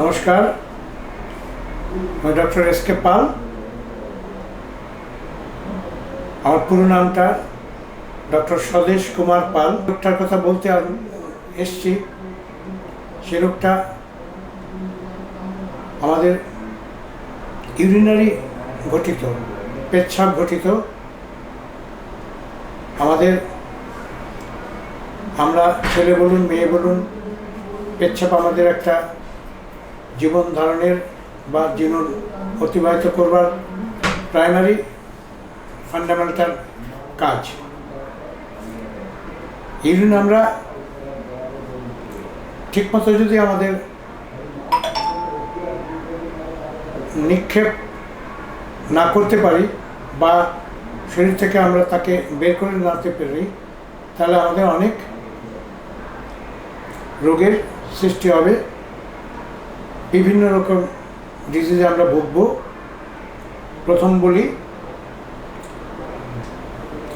নমস্কার, আমি doctor S K পাল। আমার পুরো নামটা ডক্টর স্বদেশ কুমার পাল। রোগটার কথা বলতে এসছি। সে রোগটা আমাদের ইউরিনারি ঘটিত পেচ্ছাপ ঘটিত আমাদের আমরা ছেলে বলুন, মেয়ে বলুন, পেচ্ছাপ আমাদের একটা জীবন ধারণের বা জীবন অতিবাহিত করবার প্রাইমারি ফান্ডামেন্টাল কাজ। ইউরিন আমরা ঠিকমতো যদি আমাদের নিক্ষেপ না করতে পারি বা শরীর থেকে আমরা তাকে বের করে নাতে পারি, তাহলে আমাদের অনেক রোগের সৃষ্টি হবে। বিভিন্ন রকম ডিজিজে আমরা ভুগব। প্রথম বলি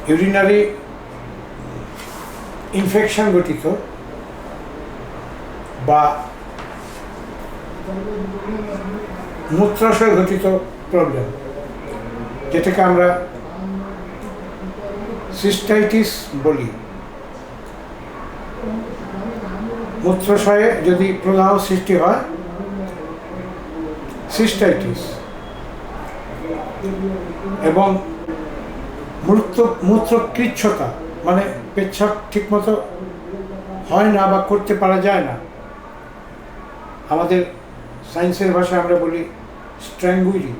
ইউরিনারি ইনফেকশন গঠিত বা মূত্রাশয় ঘটিত প্রবলেম যেটাকে আমরা সিস্টাইটিস বলি। মূত্রাশয়ে যদি প্রদাহ সৃষ্টি হয় সিস্টাইটিস এবং মূত্র মূত্রকৃচ্ছতা মানে পেচ্ছাপ ঠিকমতো হয় না বা করতে পারা যায় না। আমাদের সায়েন্সের ভাষায় আমরা বলি স্ট্র্যাঙ্গুইলি।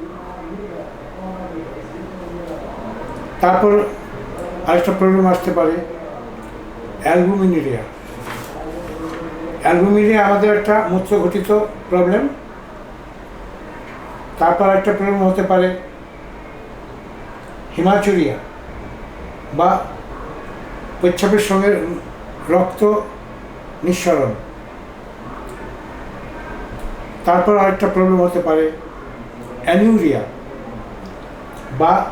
তারপর আরেকটা প্রবলেম আসতে পারে, অ্যালবুমিনেরিয়া। অ্যালবুমিনিয়া আমাদের একটা মূত্রঘটিত প্রবলেম। তারপর একটা প্রবলেম হতে পারে। হিমাচুরিয়া বা পেচ্ছাপের সঙ্গে রক্ত নিঃসরণ। তারপর আরেকটা প্রবলেম হতে পারে অ্যানিউরিয়া বা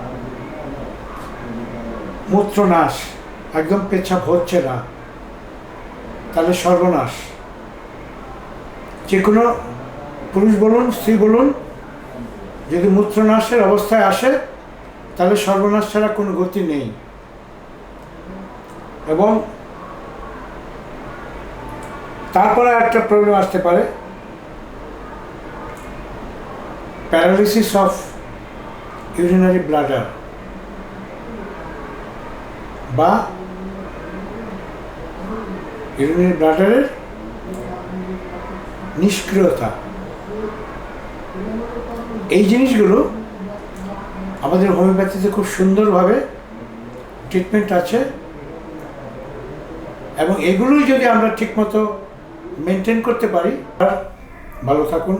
মূত্রনাশ। একদম পেচ্ছাপ হচ্ছে না। তাহলে সর্বনাশ। যে কোনো পুরুষ বলুন, স্ত্রী বলুন যদি মূত্রনাশের অবস্থায় আসে, তাহলে সর্বনাশ ছাড়া কোনো গতি নেই। এবং তারপরে একটা প্রবলেম আসতে পারে। প্যারালিসিস অফ ইউরিনারি ব্লাডার বা ইউরিনারি ব্লাডারের নিষ্ক্রিয়তা। এই জিনিসগুলো আমাদের হোমিওপ্যাথিতে খুব সুন্দরভাবে ট্রিটমেন্ট আছে এবং এগুলোই যদি আমরা ঠিকমতো মেনটেন করতে পারি, ভালো থাকুন।